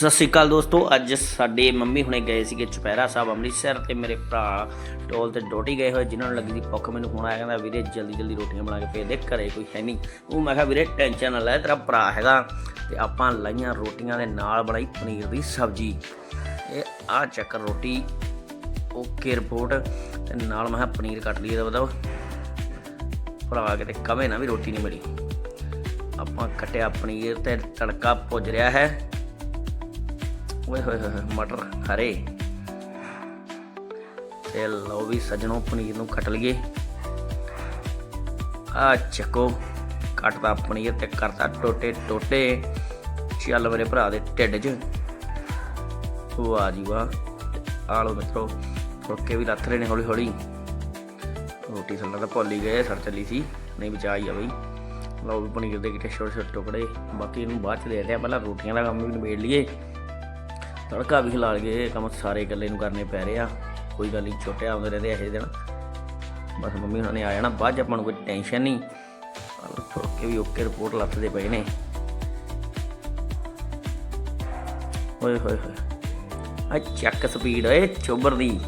ਸਤਿ ਸ਼੍ਰੀ ਅਕਾਲ ਦੋਸਤੋ, ਅੱਜ ਸਾਡੇ ਮੰਮੀ ਹੁਣੇ ਗਏ ਸੀਗੇ ਚੁਪਹਿਰਾ ਸਾਹਿਬ ਅੰਮ੍ਰਿਤਸਰ ਤੇ ਮੇਰੇ ਭਰਾ ਟੋਲ ਤੇ ਡੋਟੀ ਗਏ ਹੋਏ, ਜਿਨ੍ਹਾਂ ਨੂੰ ਲੱਗੀ ਦੀ ਭੁੱਖ, ਮੈਨੂੰ ਹੁਣ ਆਇਆ, ਕਹਿੰਦਾ ਵੀਰੇ ਜਲਦੀ ਜਲਦੀ ਰੋਟੀਆਂ ਬਣਾ ਕੇ ਭੇਜ ਦੇ, ਘਰੇ ਕੋਈ ਹੈ ਨਹੀਂ। ਉਹ ਮੈਂ ਕਿਹਾ, ਵੀਰੇ ਟੈਨਸ਼ਨ ਨਾ ਲੈ, ਤੇਰਾ ਭਰਾ ਹੈਗਾ ਤੇ ਆਪਾਂ ਲਾਈਆਂ ਰੋਟੀਆਂ ਦੇ ਨਾਲ ਬਣਾਈ ਪਨੀਰ ਦੀ ਸਬਜ਼ੀ। ਇਹ ਆ ਚੱਕਰ ਰੋਟੀ, ਓਕੇ ਰਿਪੋਰਟ, ਤੇ ਨਾਲ ਮੈਂ ਕਿਹਾ ਪਨੀਰ ਕੱਟ ਲਈਏ ਦਾ ਮਤਲਬ ਭਰਾ ਕਿਤੇ ਕਵੇ ਨਾ ਵੀ ਰੋਟੀ ਨਹੀਂ ਮਿਲੀ ਆਪਾਂ ਕੱਟਿਆ ਪਨੀਰ ਤੇ ਤੜਕਾ ਪੁੱਜ ਰਿਹਾ ਹੈ। ਓਏ ਹੋਏ ਹੋਏ ਮਟਰ ਹਰੇ ਤੇ ਲਓ ਵੀ ਸਜਣੋ, ਪਨੀਰ ਨੂੰ ਕੱਟ ਲਈਏ। ਆ ਚੱਕੋ ਕੱਟਦਾ ਪਨੀਰ ਤੇ ਕਰਤਾ ਟੋਟੇ ਟੋਟੇ। ਚੱਲ ਮੇਰੇ ਭਰਾ ਦੇ ਢਿੱਡ 'ਚ। ਵਾਹ ਜੀ ਵਾਹ। ਆ ਲਓ ਮਿੱਤਰੋ, ਫੁਲਕੇ ਵੀ ਲੱਥ ਰਹੇ ਨੇ ਹੌਲੀ ਹੌਲੀ। ਰੋਟੀ ਸੱਲਾ ਤਾਂ ਭੁੱਲ ਹੀ ਗਏ, ਸੜ ਚੱਲੀ ਸੀ। ਨਹੀਂ ਬਚਾਈ ਆ ਬਈ। ਲਓ ਵੀ ਪਨੀਰ ਦੇ ਕਿਤੇ ਛੋਟੇ ਛੋਟੇ ਟੁਕੜੇ। ਬਾਕੀ ਇਹਨੂੰ ਬਾਅਦ ਚ ਦੇ ਦਿਆ, ਪਹਿਲਾਂ ਰੋਟੀਆਂ ਦਾ ਕੰਮ ਵੀ ਨਿਬੇੜ ਲਈਏ। ਤੜਕਾ ਵੀ ਖਿਲਾ ਲਈਏ, ਇਹ ਕੰਮ ਸਾਰੇ ਇਕੱਲੇ ਨੂੰ ਕਰਨੇ ਪੈ ਰਹੇ ਆ। ਕੋਈ ਗੱਲ ਨਹੀਂ, ਛੋਟੇ ਆਉਂਦੇ ਰਹਿੰਦੇ ਆ ਇਹ ਦਿਨ। ਬਸ ਮੰਮੀ ਹੁਣਾਂ ਨੇ ਆ ਜਾਣਾ, ਬਾਅਦ ਚ ਆਪਾਂ ਨੂੰ ਕੋਈ ਟੈਨਸ਼ਨ ਨਹੀਂ। ਫੁਲਕੇ ਵੀ ਓਕੇ ਰਿਪੋਰਟ ਲੱਥਦੇ ਪਏ ਨੇ। ਓਏ ਹੋਏ ਹੋਏ ਆ ਚੱਕ ਸਪੀਡ ਓਏ ਚੋਬਰ ਦੀ।